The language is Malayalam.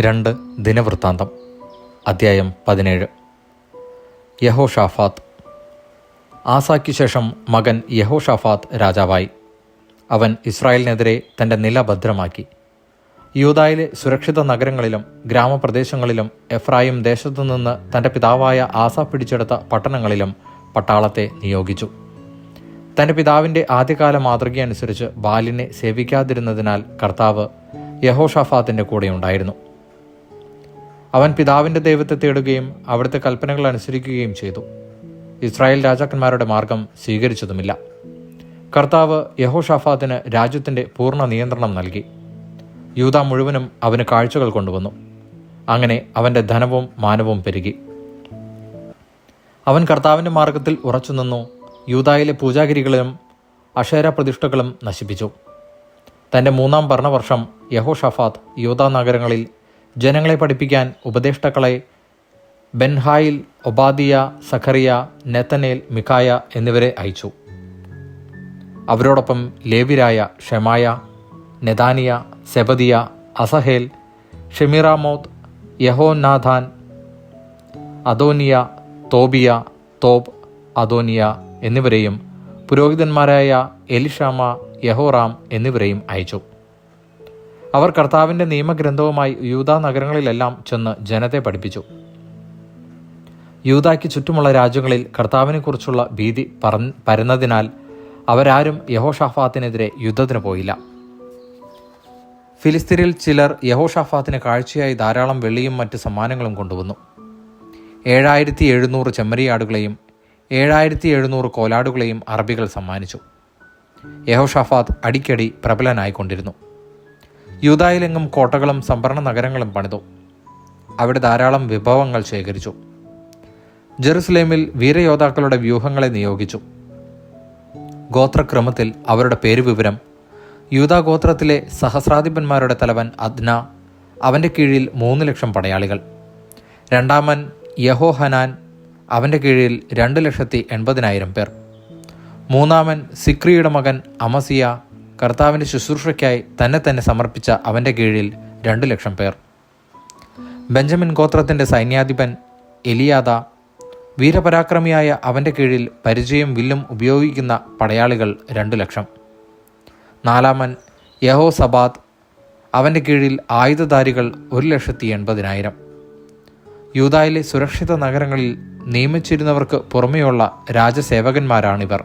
രണ്ട് ദിനവൃത്താന്തം അദ്ധ്യായം പതിനേഴ്. യഹോഷാഫാത്ത് ആസായ്ക്ക് ശേഷം മകൻ യഹോഷാഫാത്ത് രാജാവായി. അവൻ ഇസ്രായേലിനെതിരെ തന്റെ നില ഭദ്രമാക്കി. യൂതായിലെ സുരക്ഷിത നഗരങ്ങളിലും ഗ്രാമപ്രദേശങ്ങളിലും എഫ്രായിം ദേശത്തു നിന്ന് തന്റെ പിതാവായ ആസ പിടിച്ചെടുത്ത പട്ടണങ്ങളിലും പട്ടാളത്തെ നിയോഗിച്ചു. തന്റെ പിതാവിന്റെ ആദ്യകാല മാതൃകയനുസരിച്ച് ബാലിനെ സേവിക്കാതിരുന്നതിനാൽ കർത്താവ് യഹോഷാഫാത്തിന്റെ കൂടെ ഉണ്ടായിരുന്നു അവൻ പിതാവിന്റെ ദൈവത്തെ തേടുകയും അവിടുത്തെ കൽപ്പനകൾ അനുസരിക്കുകയും ചെയ്തു. ഇസ്രായേൽ രാജാക്കന്മാരുടെ മാർഗം സ്വീകരിച്ചതുമില്ല. കർത്താവ് യഹോഷാഫാത്തിന് രാജ്യത്തിന്റെ പൂർണ നിയന്ത്രണം നൽകി. യൂത മുഴുവനും അവന് കാഴ്ചകൾ കൊണ്ടുവന്നു. അങ്ങനെ അവന്റെ ധനവും മാനവും പെരുകി. അവൻ കർത്താവിന്റെ മാർഗത്തിൽ ഉറച്ചുനിന്നു യൂതായിലെ പൂജാഗിരികളും അഷേര പ്രതിഷ്ഠകളും നശിപ്പിച്ചു. തന്റെ മൂന്നാം ഭരണവർഷം യഹോഷഫാത്ത് യൂത നഗരങ്ങളിൽ ജനങ്ങളെ പഠിപ്പിക്കാൻ ഉപദേഷ്ടാക്കളെ ബെൻഹായിൽ ഒബാദിയ സഖറിയ നെത്തനേൽ മിക്കായ എന്നിവരെ അയച്ചു. അവരോടൊപ്പം ലേവിരായ ഷെമായ നെദാനിയ സെബദിയ അസഹേൽ ഷെമിറാമോത്ത് യഹോനാഥാൻ അദോനിയ തോബിയ തോബ് അദോനിയ എന്നിവരെയും പുരോഹിതന്മാരായ എലിഷാമ യഹോറാം എന്നിവരെയും അയച്ചു. അവർ കർത്താവിന്റെ നിയമഗ്രന്ഥവുമായി യൂത നഗരങ്ങളിലെല്ലാം ചെന്ന് ജനത്തെ പഠിപ്പിച്ചു. യൂതായ്ക്ക് ചുറ്റുമുള്ള രാജ്യങ്ങളിൽ കർത്താവിനെക്കുറിച്ചുള്ള ഭീതി പറ പരന്നതിനാൽ അവരാരും യഹോഷാഫാത്തിനെതിരെ യുദ്ധത്തിന് പോയില്ല. ഫിലിസ്തീനിൽ ചിലർ യഹോഷാഫാത്തിന് കാഴ്ചയായി ധാരാളം വെള്ളിയും മറ്റ് സമ്മാനങ്ങളും കൊണ്ടുവന്നു. ഏഴായിരത്തി എഴുന്നൂറ് ചെമ്മരിയാടുകളെയും ഏഴായിരത്തി എഴുന്നൂറ് കോലാടുകളെയും അറബികൾ സമ്മാനിച്ചു. യഹോഷാഫാത്ത് അടിക്കടി പ്രബലനായിക്കൊണ്ടിരുന്നു. യൂതായിലെങ്ങും കോട്ടകളും സംഭരണ നഗരങ്ങളും പണിതു. അവിടെ ധാരാളം വിഭവങ്ങൾ ശേഖരിച്ചു. ജെറുസലേമിൽ വീരയോദ്ധാക്കളുടെ വ്യൂഹങ്ങളെ നിയോഗിച്ചു. ഗോത്രക്രമത്തിൽ അവരുടെ പേരുവിവരം യൂതാഗോത്രത്തിലെ സഹസ്രാധിപന്മാരുടെ തലവൻ അദ്ന അവന്റെ കീഴിൽ മൂന്ന് ലക്ഷം പടയാളികൾ. രണ്ടാമൻ യഹോഹനാൻ അവന്റെ കീഴിൽ രണ്ട് ലക്ഷത്തി എൺപതിനായിരം പേർ. മൂന്നാമൻ സിക്രിയുടെ മകൻ അമസിയ കർത്താവിന്റെ ശുശ്രൂഷയ്ക്കായി തന്നെ തന്നെ സമർപ്പിച്ച അവന്റെ കീഴിൽ രണ്ടു ലക്ഷം പേർ. ബെഞ്ചമിൻ ഗോത്രത്തിന്റെ സൈന്യാധിപൻ എലിയാദ വീരപരാക്രമിയായ അവന്റെ കീഴിൽ പരിചയം വില്ലും ഉപയോഗിക്കുന്ന പടയാളികൾ രണ്ടു ലക്ഷം. നാലാമൻ യഹോ സബാദ് അവന്റെ കീഴിൽ ആയുധധാരികൾ ഒരു ലക്ഷത്തി എൺപതിനായിരം. യൂതായിലെ സുരക്ഷിത നഗരങ്ങളിൽ നിയമിച്ചിരുന്നവർക്ക് പുറമെയുള്ള രാജസേവകന്മാരാണിവർ.